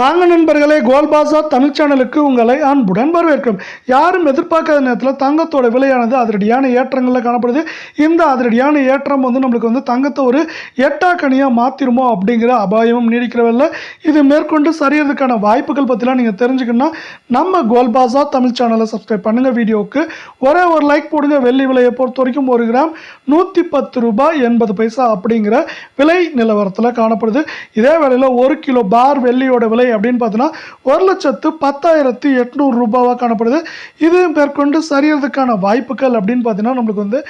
வாங்க நண்பர்களே கோல்பாசா தமிழ் சேனலுக்கு உங்களை அன்புடன் வரவேற்கும் யாரும் எதிர்பார்க்காத நேரத்தில் தங்கத்தோட விலையானது அதிரடியான ஏற்றங்களில் காணப்படுது. இந்த அதிரடியான ஏற்றம் வந்து நம்மளுக்கு வந்து தங்கத்தை ஒரு எட்டாக்கணியாக மாற்றிருமோ அப்படிங்கிற அபாயமும் நீடிக்கிறவில்ல. இது மேற்கொண்டு சரியறதுக்கான வாய்ப்புகள் பற்றிலாம் நீங்கள் தெரிஞ்சுக்கணும்னா நம்ம கோல்பாசா தமிழ் சேனலை சப்ஸ்கிரைப் பண்ணுங்கள் வீடியோவுக்கு ஒரே ஒரு லைக் போடுங்க. வெள்ளி விலையை பொறுத்த வரைக்கும் ஒரு கிராம் நூற்றி பத்து ரூபாய் எண்பது பைசா அப்படிங்கிற விலை நிலவரத்தில் காணப்படுது. இதே வேளையில் ஒரு கிலோ பார் வெள்ளியோட விலை விலை அப்படின்னு பார்த்தோன்னா ஒரு லட்சத்து பத்தாயிரத்தி எட்நூறு ரூபாவாக காணப்படுது. இதையும் மேற்கொண்டு சரியறதுக்கான வாய்ப்புகள் அப்படின்னு பார்த்தீங்கன்னா நம்மளுக்கு வந்து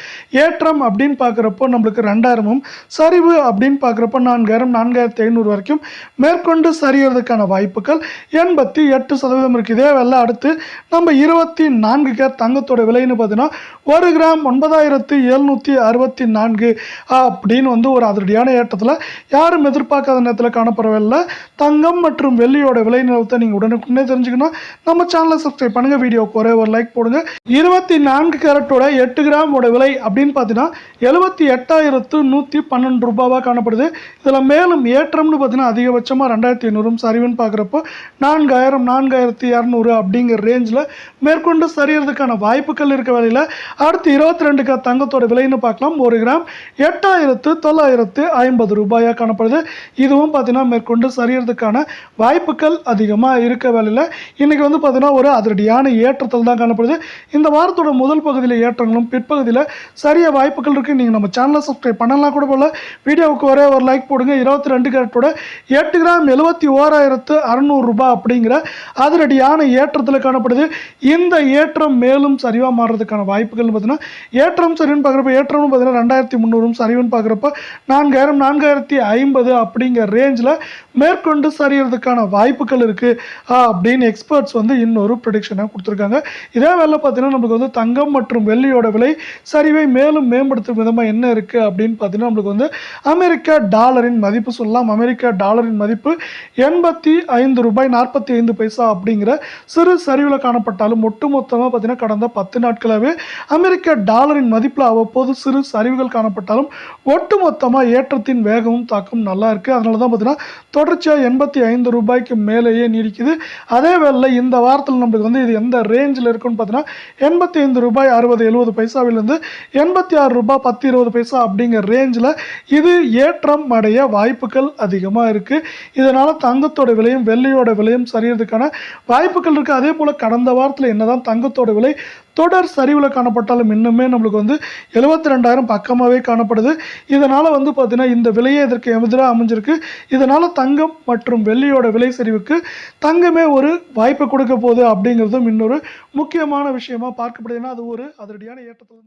ஏற்றம் அப்படின்னு பார்க்குறப்போ நம்மளுக்கு ரெண்டாயிரமும் சரிவு அப்படின்னு பார்க்குறப்போ நான்காயிரம் நான்காயிரத்தி ஐநூறு வரைக்கும் மேற்கொண்டு சரியறதுக்கான வாய்ப்புகள் எண்பத்தி எட்டு சதவீதம் இருக்குது இதே வேலை அடுத்து நம்ம இருபத்தி நான்கு கேர் தங்கத்தோட விலைன்னு பார்த்தீங்கன்னா ஒரு கிராம் ஒன்பதாயிரத்து எழுநூற்றி அறுபத்தி நான்கு அப்படின்னு வந்து ஒரு அதிரடியான ஏற்றத்தில் யாரும் எதிர்பார்க்காத நேரத்தில் காணப்படவில்லை. தங்கம் மற்றும் வெள்ளியோட விலை நிலவரத்தை நீங்கள் உடனுக்குடனே தெரிஞ்சுக்கணும். நம்ம சேனலை சப்ஸ்கிரைப் பண்ணுங்கள் வீடியோக்கு ஒரே ஒரு லைக் போடுங்க. இருபத்தி நான்கு கேரட்டோட எட்டு கிராமோட விலை அப்படின்னு பார்த்தீங்கன்னா எழுபத்தி எட்டாயிரத்து நூற்றி பன்னெண்டு ரூபாவாக காணப்படுது. இதில் மேலும் ஏற்றம்னு பார்த்தீங்கன்னா அதிகபட்சமாக ரெண்டாயிரத்தி ஐநூறும் சரிவுன்னு பார்க்குறப்போ நான்காயிரம் நான்காயிரத்தி இரநூறு அப்படிங்கிற ரேஞ்சில் மேற்கொண்டு சரியறதுக்கான வாய்ப்புகள் இருக்க வேலையில். அடுத்து இருபத்தி ரெண்டு கிராம் தங்கத்தோட விலைன்னு பார்க்கலாம். ஒரு கிராம் எட்டாயிரத்து தொள்ளாயிரத்து ஐம்பது ரூபாயாக காணப்படுது. இதுவும் பார்த்தீங்கன்னா மேற்கொண்டு சரியறதுக்கான வாய்ப்புகள் அதிகமாக இருக்க வேலையில் இன்றைக்கி வந்து பார்த்திங்கன்னா ஒரு அதிரடியான ஏற்றத்தில் தான் காணப்படுது. இந்த வாரத்தோட முதல் பகுதியில் ஏற்றங்களும் பிற்பகுதியில் சரிய வாய்ப்புகள் இருக்குது நீங்கள் நம்ம சேனலை சப்ஸ்கிரைப் பண்ணலாம் கூட போல வீடியோவுக்கு ஒரே ஒரு லைக் போடுங்க. இருபத்தி ரெண்டு கேரட்டோட எட்டு கிராம் எழுபத்தி ஓராயிரத்து அறநூறுரூபா அப்படிங்கிற அதிரடியான ஏற்றத்தில் காணப்படுது. இந்த ஏற்றம் மேலும் சரிவாக மாறுறதுக்கான வாய்ப்புகள் பார்த்தீங்கன்னா ஏற்றம் சரின்னு பார்க்குறப்ப ஏற்றம்னு பார்த்தீங்கன்னா ரெண்டாயிரத்தி முந்நூறும் சரிவுன்னு பார்க்குறப்ப நான்காயிரம் நான்காயிரத்தி ஐம்பது அப்படிங்கிற ரேஞ்சில் மேற்கொண்டு சரியறதுக்கான வாய்ப்புகள் இருக்குது அப்படின்னு எக்ஸ்பர்ட்ஸ் வந்து இன்னொரு ப்ரடிக்ஷனாக கொடுத்துருக்காங்க. இதே வேலை பார்த்தீங்கன்னா நமக்கு வந்து தங்கம் மற்றும் வெள்ளியோட விலை சரிவை மேலும் மேம்படுத்தும் விதமாக என்ன இருக்குது அப்படின்னு பார்த்தீங்கன்னா நம்மளுக்கு வந்து அமெரிக்க டாலரின் மதிப்பு சொல்லலாம். அமெரிக்க டாலரின் மதிப்பு எண்பத்தி ஐந்து ரூபாய் நாற்பத்தி ஐந்து பைசா அப்படிங்கிற சிறு சரிவில் காணப்பட்டாலும் ஒட்டுமொத்தமாக பார்த்தீங்கன்னா கடந்த பத்து நாட்களாகவே அமெரிக்க டாலரின் மதிப்பில் அவ்வப்போது சிறு சரிவுகள் காணப்பட்டாலும் ஒட்டுமொத்தமாக ஏற்றத்தின் வேகமும் தாக்கம் நல்லா இருக்குது அதனால தான் பார்த்தீங்கன்னா தொடர்ச்சியாக எண்பத்தி ஐந்து ரூபாய் ரூபாய்க்கு மேலேயே நீடிக்குது. அதே வேளை இந்த வாரத்தில் நம்மளுக்கு வந்து இது எந்த ரேஞ்சில் இருக்குன்னு பார்த்தீங்கன்னா எண்பத்தி ஐந்து ரூபாய் அறுபது எழுபது பைசாவிலிருந்து எண்பத்தி ஆறு ரூபாய் பத்து இருபது பைசா அப்படிங்கிற ரேஞ்சில் இது ஏற்றம் அடைய வாய்ப்புகள் அதிகமாக இருக்குது இதனால் தங்கத்தோட விலையும் வெள்ளியோட விலையும் சரியறதுக்கான வாய்ப்புகள் இருக்குது அதே போல் கடந்த வாரத்தில் என்னதான் தங்கத்தோட விலை தொடர் சரிவில் காணப்பட்டாலும் இன்னுமே நம்மளுக்கு வந்து எழுபத்தி ரெண்டாயிரம் பக்கமாகவே காணப்படுது. இதனால் வந்து பார்த்திங்கன்னா இந்த விலையே இதற்கு எதிராக அமைஞ்சிருக்கு. இதனால் தங்கம் மற்றும் வெள்ளியோட விலை சரிவுக்கு தங்கமே ஒரு வாய்ப்பு கொடுக்க போகுது அப்படிங்கிறதும் இன்னொரு முக்கியமான விஷயமா பார்க்கப்படுது. ஏன்னா அது ஒரு அதிரடியான ஏற்றத்தில்